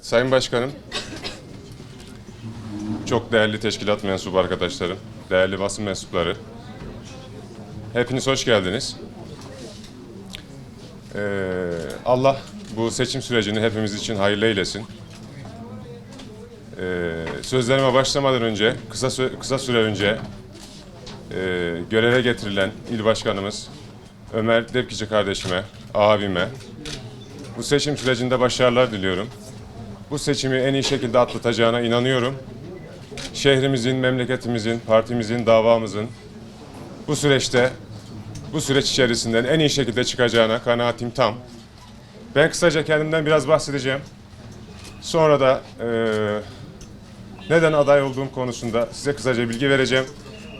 Sayın Başkanım, çok değerli teşkilat mensubu arkadaşlarım, değerli basın mensupları, hepiniz hoş geldiniz. Ee, Allah bu seçim sürecini hepimiz için hayırlı eylesin. Ee, sözlerime başlamadan önce, kısa sü- kısa süre önce e, göreve getirilen il başkanımız Ömer Depkici kardeşime, abime bu seçim sürecinde başarılar diliyorum. Bu seçimi en iyi şekilde atlatacağına inanıyorum. Şehrimizin, memleketimizin, partimizin, davamızın bu süreçte, bu süreç içerisinden en iyi şekilde çıkacağına kanaatim tam. Ben kısaca kendimden biraz bahsedeceğim. Sonra da eee, neden aday olduğum konusunda size kısaca bilgi vereceğim.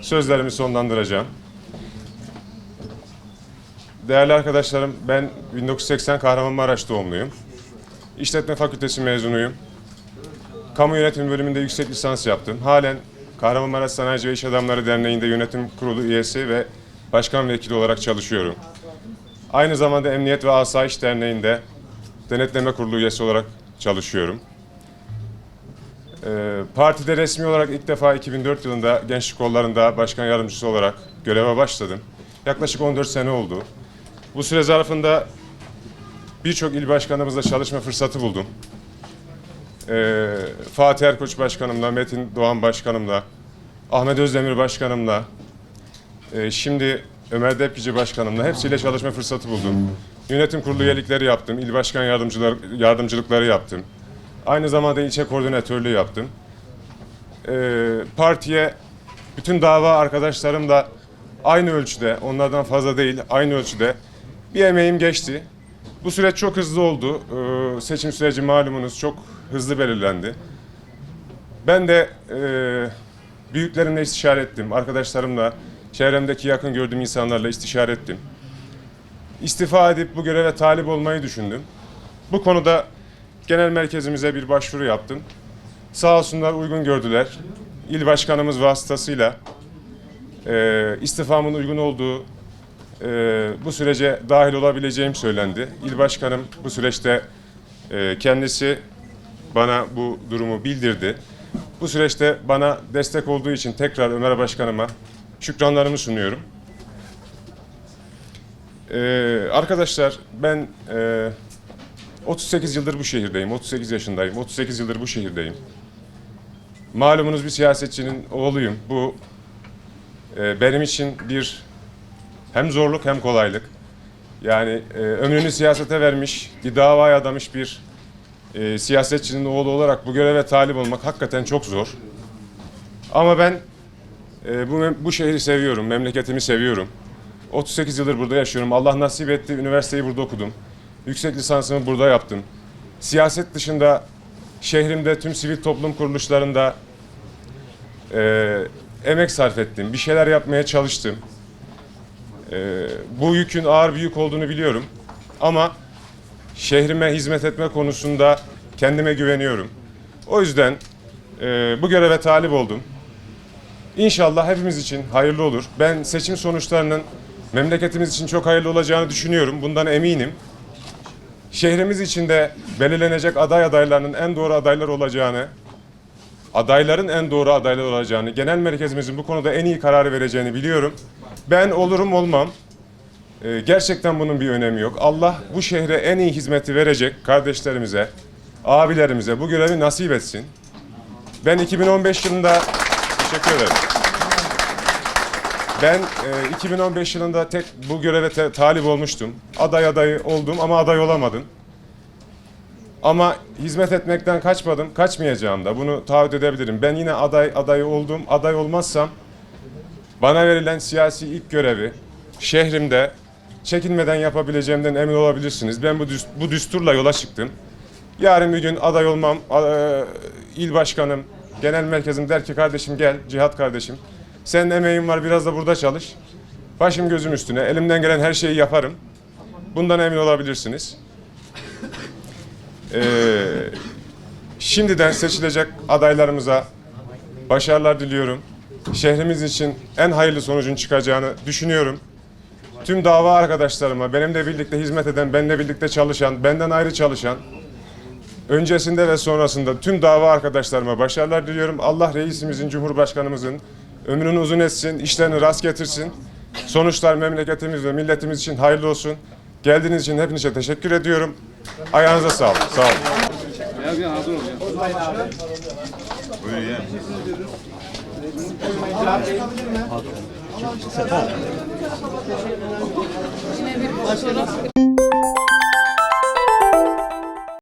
Sözlerimi sonlandıracağım. Değerli arkadaşlarım, ben 1980 Kahramanmaraş doğumluyum. İşletme Fakültesi mezunuyum. Kamu Yönetimi bölümünde yüksek lisans yaptım. Halen Kahramanmaraş Sanayici ve İş Adamları Derneği'nde yönetim kurulu üyesi ve başkan vekili olarak çalışıyorum. Aynı zamanda Emniyet ve Asayiş Derneği'nde denetleme kurulu üyesi olarak çalışıyorum. Ee, partide resmi olarak ilk defa 2004 yılında gençlik kollarında başkan yardımcısı olarak göreve başladım. Yaklaşık 14 sene oldu. Bu süre zarfında birçok il başkanımızla çalışma fırsatı buldum. Ee, Fatih Erkoç Başkanımla, Metin Doğan Başkanımla, Ahmet Özdemir Başkanımla, e, şimdi Ömer Depkici Başkanımla hepsiyle çalışma fırsatı buldum. Yönetim kurulu üyelikleri yaptım, il başkan yardımcılar, yardımcılıkları yaptım. Aynı zamanda ilçe koordinatörlüğü yaptım. Ee, partiye bütün dava arkadaşlarım da aynı ölçüde, onlardan fazla değil, aynı ölçüde bir emeğim geçti. Bu süreç çok hızlı oldu. Ee, seçim süreci malumunuz çok hızlı belirlendi. Ben de e, büyüklerimle istişare ettim. Arkadaşlarımla, çevremdeki yakın gördüğüm insanlarla istişare ettim. İstifa edip bu göreve talip olmayı düşündüm. Bu konuda genel merkezimize bir başvuru yaptım. Sağ olsunlar uygun gördüler. İl başkanımız vasıtasıyla e, istifamın uygun olduğu e, bu sürece dahil olabileceğim söylendi. İl başkanım bu süreçte e, kendisi bana bu durumu bildirdi. Bu süreçte bana destek olduğu için tekrar Ömer Başkanıma şükranlarımı sunuyorum. E, arkadaşlar ben e, 38 yıldır bu şehirdeyim, 38 yaşındayım, 38 yıldır bu şehirdeyim. Malumunuz bir siyasetçinin oğluyum. Bu e, benim için bir hem zorluk hem kolaylık. Yani e, ömrünü siyasete vermiş, bir davaya adamış bir e, siyasetçinin oğlu olarak bu göreve talip olmak hakikaten çok zor. Ama ben e, bu, bu şehri seviyorum, memleketimi seviyorum. 38 yıldır burada yaşıyorum. Allah nasip etti, üniversiteyi burada okudum. Yüksek lisansımı burada yaptım. Siyaset dışında şehrimde tüm sivil toplum kuruluşlarında e, emek sarf ettim. Bir şeyler yapmaya çalıştım. Ee, bu yükün ağır bir yük olduğunu biliyorum. Ama şehrime hizmet etme konusunda kendime güveniyorum. O yüzden e, bu göreve talip oldum. İnşallah hepimiz için hayırlı olur. Ben seçim sonuçlarının memleketimiz için çok hayırlı olacağını düşünüyorum. Bundan eminim. Şehrimiz için de belirlenecek aday adaylarının en doğru adaylar olacağını, adayların en doğru adaylar olacağını, genel merkezimizin bu konuda en iyi kararı vereceğini biliyorum. Ben olurum olmam. Ee, gerçekten bunun bir önemi yok. Allah bu şehre en iyi hizmeti verecek kardeşlerimize, abilerimize bu görevi nasip etsin. Ben 2015 yılında teşekkür ederim. Ben e, 2015 yılında tek bu göreve te- talip olmuştum. Aday adayı oldum ama aday olamadım. Ama hizmet etmekten kaçmadım, kaçmayacağım da. Bunu taahhüt edebilirim. Ben yine aday adayı oldum. Aday olmazsam bana verilen siyasi ilk görevi şehrimde çekinmeden yapabileceğimden emin olabilirsiniz. Ben bu, bu düsturla yola çıktım. Yarın bir gün aday olmam, e, il başkanım, genel merkezim der ki kardeşim gel, Cihat kardeşim. Senin emeğin var biraz da burada çalış. Başım gözüm üstüne, elimden gelen her şeyi yaparım. Bundan emin olabilirsiniz. Ee, şimdiden seçilecek adaylarımıza başarılar diliyorum. Şehrimiz için en hayırlı sonucun çıkacağını düşünüyorum. Tüm dava arkadaşlarıma, benimle birlikte hizmet eden, benimle birlikte çalışan, benden ayrı çalışan, öncesinde ve sonrasında tüm dava arkadaşlarıma başarılar diliyorum. Allah reisimizin, cumhurbaşkanımızın ömrünü uzun etsin, işlerini rast getirsin. Sonuçlar memleketimiz ve milletimiz için hayırlı olsun. Geldiğiniz için hepinize teşekkür ediyorum. Ayağınıza sağlık. Sağ olun. Yine bir fotoğraf